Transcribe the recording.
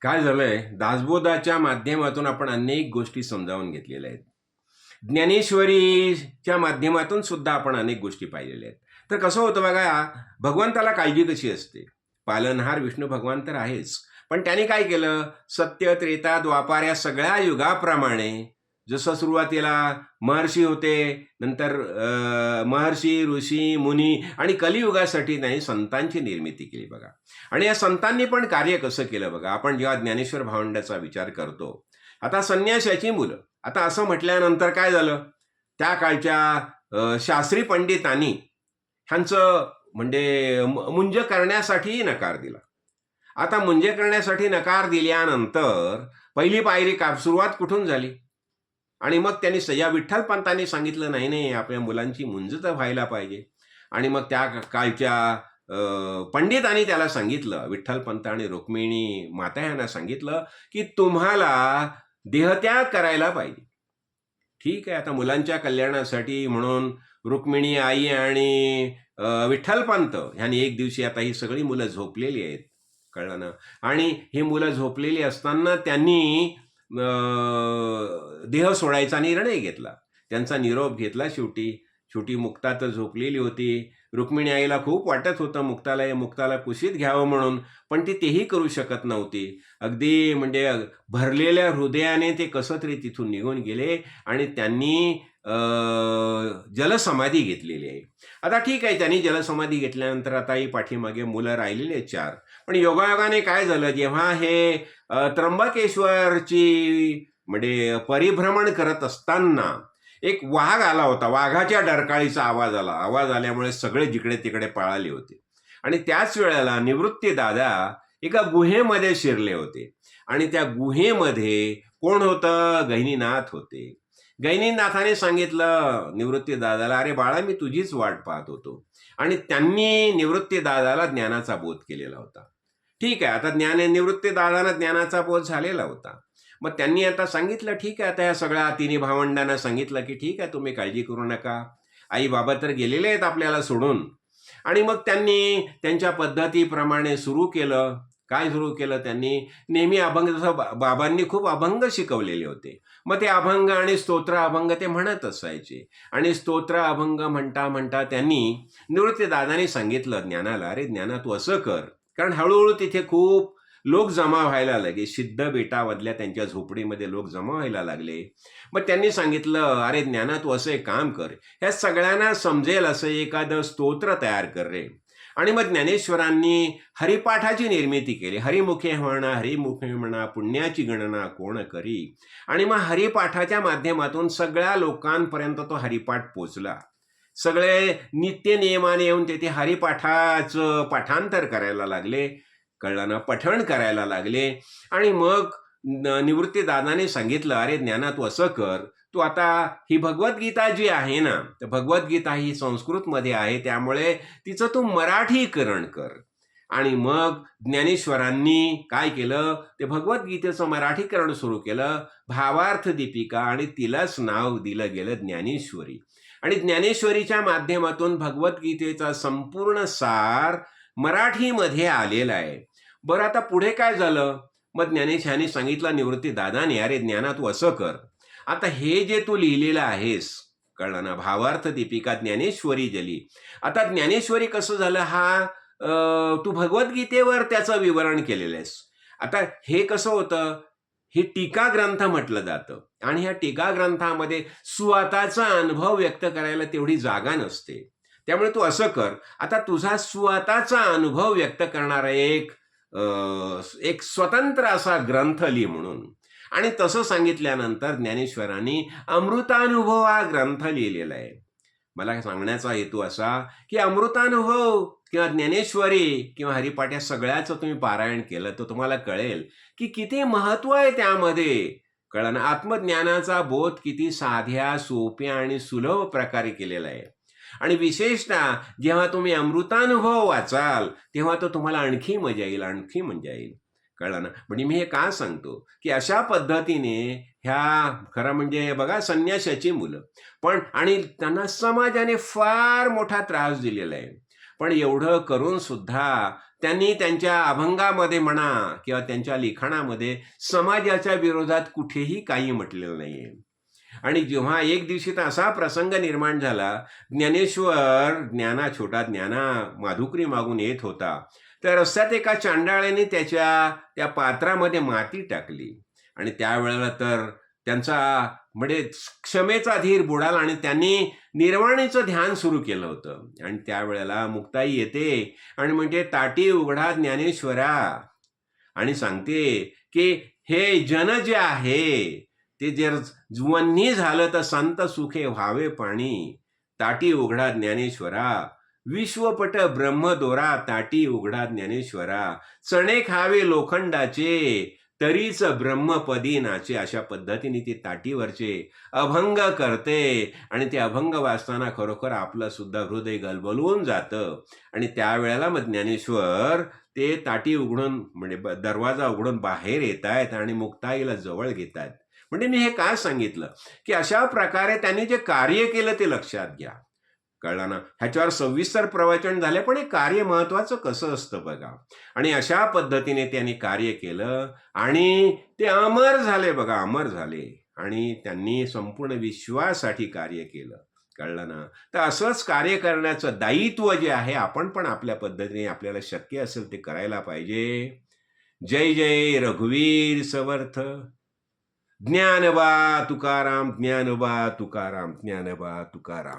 काय झालंय? दासबोधाच्या माध्यमातून आपण अनेक गोष्टी समजावून घेतलेल्या आहेत. ज्ञानेश्वरीच्या माध्यमातून सुद्धा आपण अनेक गोष्टी पाहिलेल्या आहेत. तर कसं होतं बघा भगवंताला काळजी कशी असते. पालनहार विष्णू भगवान तर आहेच. पण त्याने काय केलं? सत्य त्रेता द्वापार या सगळ्या युगाप्रमाणे जसं सुरुवातीला महर्षी होते नंतर महर्षी ऋषी मुनी आणि कलियुगासाठी त्यांनी संतांची निर्मिती केली बघा. आणि या संतांनी पण कार्य कसं केलं बघा? आपण जेव्हा ज्ञानेश्वर भावंडाचा विचार करतो आता संन्यासाची मुलं. आता असं म्हटल्यानंतर काय झालं? त्या काळच्या शास्त्री पंडितांनी ह्यांचं म्हणजे मुंज करण्यासाठीही नकार दिला. आता मुंज करण्यासाठी नकार दिल्यानंतर पहिली पायरी का सुरुवात कुठून झाली? आणि मग त्यांनी सया विठ्ठल पंतांनी सांगितलं नाही नाही आपल्या मुलांची मुंज तर व्हायला पाहिजे. आणि मग त्या कालच्या पंडितांनी त्याला सांगितलं विठ्ठल पंत आणि रुक्मिणी माता यांना सांगितलं की तुम्हाला देहत्याग करायला पाहिजे. ठीक आहे आता मुलांच्या कल्याणासाठी म्हणून रुक्मिणी आई आणि विठ्ठल पंत ह्यांनी एक दिवशी आता ही सगळी मुलं झोपलेली आहेत कळलं ना? आणि ही मुलं झोपलेली असताना त्यांनी देह सोडायचा निर्णय घेतला. त्यांचा निरोप घेतला शेवटी. शेवटी मुक्ता तर झोपलेली होती. रुक्मिणी आईला खूप वाटत होतं मुक्ताला हे मुक्ताला कुशीत घ्यावं म्हणून पण ती तेही करू शकत नव्हती. अगदी म्हणजे भरलेल्या हृदयाने ते कसं तरी तिथून निघून गेले आणि त्यांनी जलसमाधी घेतलेली आहे. आता ठीक आहे त्यांनी जलसमाधी घेतल्यानंतर आता ही पाठीमागे मुलं राहिलेली आहेत चार. पण योगायोगाने काय झालं? जेव्हा हे त्र्यंबकेश्वरची म्हणजे परिभ्रमण करत असताना एक वाघ आला होता. वाघाच्या डरकाळीचा आवाज आला. आवाज आल्यामुळे सगळे जिकडे तिकडे पळाले होते. आणि त्याच वेळेला निवृत्ती दादा एका गुहेमध्ये शिरले होते. आणि त्या गुहेमध्ये कोण होतं? गहिनीनाथ होते. गैनीनाथाने सांगितलं निवृत्ती दादाला अरे बाळा मी तुझीच वाट पाहत होतो. आणि त्यांनी निवृत्ती दादाला ज्ञानाचा बोध केलेला होता. ठीक आहे आता ज्ञान निवृत्ती दादाला ज्ञानाचा बोध झालेला होता. मग त्यांनी आता सांगितलं ठीक आहे आता या सगळ्या तिन्ही भावंडांना सांगितलं की ठीक आहे तुम्ही काळजी करू नका. आई बाबा तर गेलेले आहेत आपल्याला सोडून. आणि मग त्यांनी त्यांच्या पद्धतीप्रमाणे सुरू केलं. काय सुरू केलं त्यांनी? नेहमी अभंग जसं बाबांनी खूप अभंग शिकवलेले होते. मग ते अभंग आणि स्तोत्र अभंग ते म्हणत असायचे. आणि स्तोत्र अभंग म्हणता म्हणता त्यांनी निवृत्तीदादांनी सांगितलं ज्ञानाला अरे ज्ञाना तू असं कर. कारण हळूहळू तिथे खूप लोक जमा व्हायला लागले. सिद्ध बेटामधल्या त्यांच्या झोपडीमध्ये लोक जमा व्हायला लागले. मग त्यांनी सांगितलं अरे ज्ञाना तू असं एक काम कर. ह्या सगळ्यांना समजेल असं एखादं स्तोत्र तयार कर रे. आणि मग ज्ञानेश्वरांनी हरिपाठाची निर्मिती केली. हरिमुखे म्हणा हरिमुखे म्हणा पुण्याची गणना कोण करी? आणि मग हरिपाठाच्या माध्यमातून सगळ्या लोकांपर्यंत तो हरिपाठ पोचला. सगळे नित्य नियमाने येऊन तेथे हरिपाठाचं पाठांतर करायला लागले. कळलं ना? पठण करायला लागले. आणि मग न- सांगितलं अरे ज्ञाना तू असं कर तू आता ही भगवद्गीता जी आहे ना तर भगवद्गीता ही संस्कृतमध्ये आहे त्यामुळे तिचं तू मराठीकरण कर. आणि मग ज्ञानेश्वरांनी काय केलं? ते भगवद्गीतेचं मराठीकरण सुरू केलं भावार्थ दीपिका आणि तिलाच नाव दिलं गेलं ज्ञानेश्वरी. आणि ज्ञानेश्वरीच्या माध्यमातून भगवद्गीतेचा संपूर्ण सार मराठीमध्ये आलेला आहे. बरं आता पुढे काय झालं? मग ज्ञानेशाने सांगितला निवृत्ती दादाने अरे ज्ञाना तू असं कर. आता हे जे तू लिहिलेलं आहेस कळलं ना? भावार्थ दीपिका ज्ञानेश्वरी जली. आता ज्ञानेश्वरी कसं झालं? हा तू भगवद्गीतेवर त्याचं विवरण केलेलं आहेस आता हे कसं होतं? हे टीका ग्रंथ म्हटलं जातं. आणि ह्या टीका ग्रंथामध्ये स्वतःचा अनुभव व्यक्त करायला तेवढी जागा नसते. त्यामुळे तू असं कर. आता तुझा स्वतःचा अनुभव व्यक्त करणारा एक एक स्वतंत्र असा ग्रंथ लिही म्हणून. आणि तसं सांगितल्यानंतर ज्ञानेश्वरांनी अमृतानुभव हा ग्रंथ लिहिलेला आहे. मला सांगण्याचा हेतू असा की अमृतानुभव किंवा ज्ञानेश्वरी किंवा हरिपाठ या सगळ्याचं तुम्ही पारायण केलं तर तुम्हाला कळेल की किती महत्त्व आहे त्यामध्ये. कळलं आत्मज्ञानाचा बोध किती साध्या सोप्या आणि सुलभ प्रकारे केलेला आहे. आणि विशेषतः जेव्हा तुम्ही अमृतानुभव वाचाल तेव्हा तो तुम्हाला आणखी मजा येईल आणखी मजा येईल. कळलं ना? म्हणजे मी हे का सांगतो? की अशा पद्धतीने ह्या खरं म्हणजे बघा संन्यासाची मुलं. पण आणि त्यांना समाजाने फार मोठा त्रास दिलेला आहे. पण एवढं करून सुद्धा त्यांनी त्यांच्या अभंगामध्ये म्हणा किंवा त्यांच्या लिखाणामध्ये समाजाच्या विरोधात कुठेही काही म्हटलेलं नाहीये. आणि जेव्हा एक दिवशी तर असा प्रसंग निर्माण झाला ज्ञानेश्वर ज्ञाना छोटा ज्ञाना माधुकरी मागून येत होता. तर रस्त्यात एका चांडाळ्याने त्याच्या त्या पात्रामध्ये माती टाकली. आणि त्यावेळेला तर त्यांचा म्हणजे क्षमेचा धीर बुडाला आणि त्यांनी निर्वाणीचं ध्यान सुरू केलं होतं. आणि त्यावेळेला मुक्ताई येते आणि म्हणजे ताटी उघडा ज्ञानेश्वरा. आणि सांगते की हे जन जे आहे ते जर वन्नी झालं तर संत सुखे व्हावे पाणी. ताटी उघडा ज्ञानेश्वरा. विश्वपट ब्रह्मदोरा ताटी उघडा ज्ञानेश्वरा. चणे खावे लोखंडाचे तरीच ब्रह्मपदी नाचे अशा पद्धतीने ती ताटीवरचे अभंग करते. आणि ते अभंग वाचताना खरोखर आपलं सुद्धा हृदय गलबलवून जातं. आणि त्यावेळेला मग ज्ञानेश्वर ते ताटी उघडून म्हणजे दरवाजा उघडून बाहेर येत आहेत आणि मुक्ताईला जवळ घेत आहेत म्हणजे मी हे काय सांगितलं? की अशा प्रकारे त्यांनी जे कार्य केलं ते लक्षात घ्या. कळलं ना? ह्याच्यावर सविस्तर प्रवचन झाले पण हे कार्य महत्वाचं कसं असतं बघा? आणि अशा पद्धतीने त्यांनी कार्य केलं आणि ते अमर झाले बघा अमर झाले. आणि त्यांनी संपूर्ण विश्वासाठी कार्य केलं. कळलं ना? तर असंच कार्य करण्याचं दायित्व जे आहे आपण पण आपल्या पद्धतीने आपल्याला शक्य असेल ते करायला पाहिजे. जय जय रघुवीर समर्थ ज्ञानबा तुकाराम ज्ञानबा तुकाराम ज्ञानबा तुकाराम.